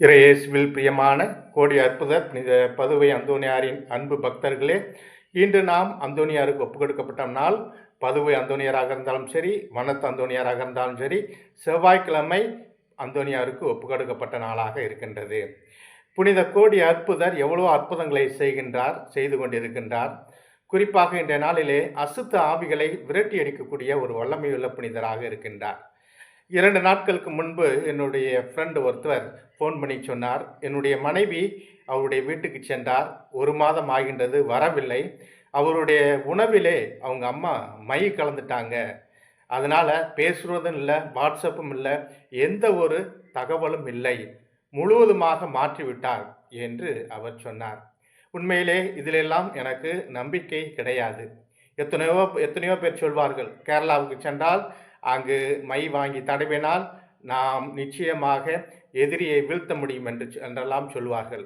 இறையேசுவில் பிரியமான கோடி அற்புதர் புனித பதுவை அந்தோனியாரின் அன்பு பக்தர்களே இன்று நாம் அந்தோனியாருக்கு ஒப்பு கொடுக்கப்பட்ட நாள். பதுவை அந்தோனியாராக இருந்தாலும் சரி வனத்து அந்தோனியாராக இருந்தாலும் சரி செவ்வாய்க்கிழமை அந்தோனியாருக்கு ஒப்பு கொடுக்கப்பட்ட நாளாக இருக்கின்றது. புனித கோடி அற்புதர் எவ்வளோ அற்புதங்களை செய்கின்றார் செய்து கொண்டிருக்கின்றார். குறிப்பாக இன்றைய நாளிலே அசுத்த ஆவிகளை விரட்டி அடிக்கக்கூடிய ஒரு வல்லமையுள்ள புனிதராக இருக்கின்றார். இரண்டு நாட்களுக்கு முன்பு என்னுடைய ஃப்ரெண்டு ஒருத்தர் ஃபோன் பண்ணி சொன்னார். என்னுடைய மனைவி அவருடைய வீட்டுக்கு சென்றார். ஒரு மாதம் ஆகின்றது வரவில்லை. அவருடைய உணவிலே அவங்க அம்மா மை கலந்துட்டாங்க. அதனால் பேசுகிறதும் இல்லை வாட்ஸ்அப்பும் இல்லை எந்த ஒரு தகவலும் இல்லை. முழுவதுமாக மாற்றிவிட்டார் என்று அவர் சொன்னார். உண்மையிலே இதிலெல்லாம் எனக்கு நம்பிக்கை கிடையாது. எத்தனையோ எத்தனையோ பேர் சொல்வார்கள் கேரளாவுக்கு சென்றால் அங்கு மை வாங்கி தடவினால் நாம் நிச்சயமாக எதிரியை வீழ்த்த முடியும் என்று என்றெல்லாம் சொல்வார்கள்.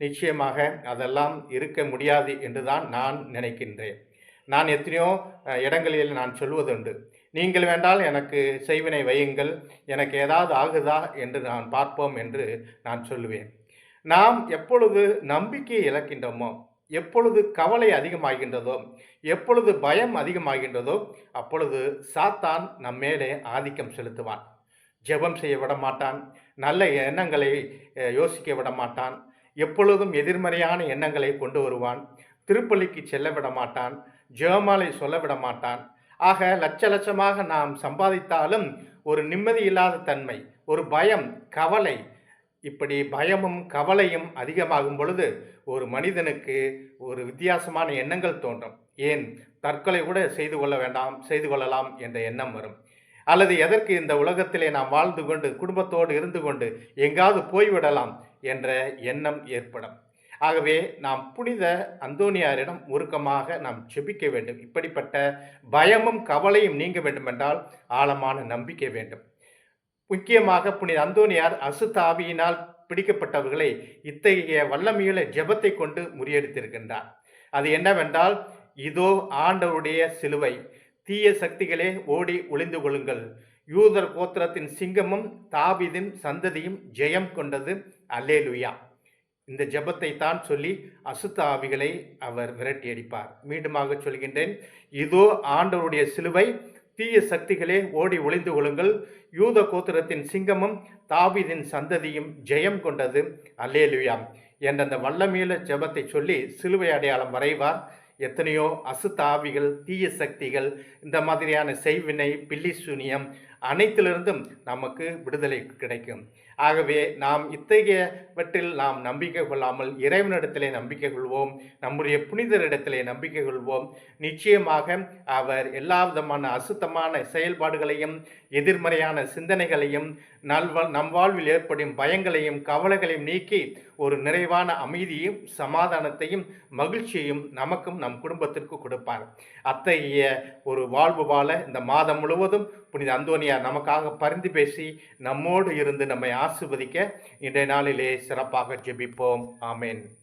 நிச்சயமாக அதெல்லாம் இருக்க முடியாது என்று தான் நான் நினைக்கின்றேன். நான் எத்தனையோ இடங்களில் நான் சொல்வதுண்டு. நீங்கள் வேண்டால் எனக்கு செய்வினை வையுங்கள். எனக்கு ஏதாவது ஆகுதா என்று நான் பார்ப்போம் என்று நான் சொல்லுவேன். நாம் எப்பொழுது நம்பிக்கையை இழக்கின்றோமோ எப்பொழுது கவலை அதிகமாகின்றதோ எப்பொழுது பயம் அதிகமாகின்றதோ அப்பொழுது சாத்தான் நம் மேலே ஆதிக்கம் செலுத்துவான். ஜெபம் செய்ய விட மாட்டான் நல்ல எண்ணங்களை யோசிக்க விட மாட்டான் எப்பொழுதும் எதிர்மறையான எண்ணங்களை கொண்டு வருவான். திருப்பள்ளிக்கு செல்ல விட மாட்டான் ஜெபமாலை சொல்ல விட மாட்டான் ஆக லட்ச லட்சமாக நாம் சம்பாதித்தாலும் ஒரு நிம்மதி இல்லாத தன்மை ஒரு பயம் கவலை இப்படி பயமும் கவலையும் அதிகமாகும் பொழுது ஒரு மனிதனுக்கு ஒரு வித்தியாசமான எண்ணங்கள் தோன்றும். ஏன்? தற்கொலை கூட செய்து கொள்ள வேண்டாம் செய்து கொள்ளலாம் என்ற எண்ணம் வரும். அல்லது எதற்கு இந்த உலகத்திலே நாம் வாழ்ந்து கொண்டு குடும்பத்தோடு இருந்து கொண்டு எங்காவது போய்விடலாம் என்ற எண்ணம் ஏற்படும். ஆகவே நாம் புனித அந்தோனியாரிடம் உருக்கமாக நாம் செபிக்க வேண்டும். இப்படிப்பட்ட பயமும் கவலையும் நீங்க வேண்டுமென்றால் ஆழமான நம்பிக்கை வேண்டும். முக்கியமாக புனித அந்தோனியார் அசுத்தாவியினால் பிடிக்கப்பட்டவர்களை இத்தகைய வல்லமையுள்ள ஜெபத்தை கொண்டு முறியடித்திருக்கின்றார். அது என்னவென்றால் இதோ ஆண்டவருடைய சிலுவை தீய சக்திகளே ஓடி ஒளிந்து கொள்ளுங்கள். யூதர் கோத்திரத்தின் சிங்கமும் தாவீதின் சந்ததியும் ஜெயம் கொண்டது. அல்லேலுயா. இந்த ஜபத்தை தான் சொல்லி அசுத்தாவிகளை அவர் விரட்டியடிப்பார். மீண்டுமாக சொல்கின்றேன் இதோ ஆண்டவருடைய சிலுவை தீய சக்திகளே ஓடி ஒளிந்து கொள்ளுங்கள். யூத கோத்திரத்தின் சிங்கமும் தாவிதின் சந்ததியும் ஜெயம் கொண்டது. அல்லேலுயாம் என்ற அந்த வல்லமீள ஜபத்தை சொல்லி சிலுவை அடையாளம் வரைவார். எத்தனையோ அசுத்தாவிகள் தீய சக்திகள் இந்த மாதிரியான செய்வினை பில்லி சூனியம் அனைத்திலிருந்தும் நமக்கு விடுதலை கிடைக்கும். ஆகவே நாம் இத்தகையவற்றில் நாம் நம்பிக்கை கொள்ளாமல் இறைவனிடத்திலே நம்பிக்கை கொள்வோம் நம்முடைய புனிதரிடத்திலே நம்பிக்கை கொள்வோம். நிச்சயமாக அவர் எல்லா விதமான அசுத்தமான செயல்பாடுகளையும் எதிர்மறையான சிந்தனைகளையும் நல்வாழ் நம் வாழ்வில் ஏற்படும் பயங்களையும் கவலைகளையும் நீக்கி ஒரு நிறைவான அமைதியும் சமாதானத்தையும் மகிழ்ச்சியையும் நமக்கும் நம் குடும்பத்திற்கு கொடுப்பார். அத்தகைய ஒரு வாழ்வு வாழ இந்த மாதம் முழுவதும் புனித அந்தோனியார் நமக்காக பரிந்து பேசி நம்மோடு இருந்து நம்மை ஆசிர்வதிக்க இன்றைய நாளிலே சிறப்பாக ஜெபிப்போம். ஆமேன்.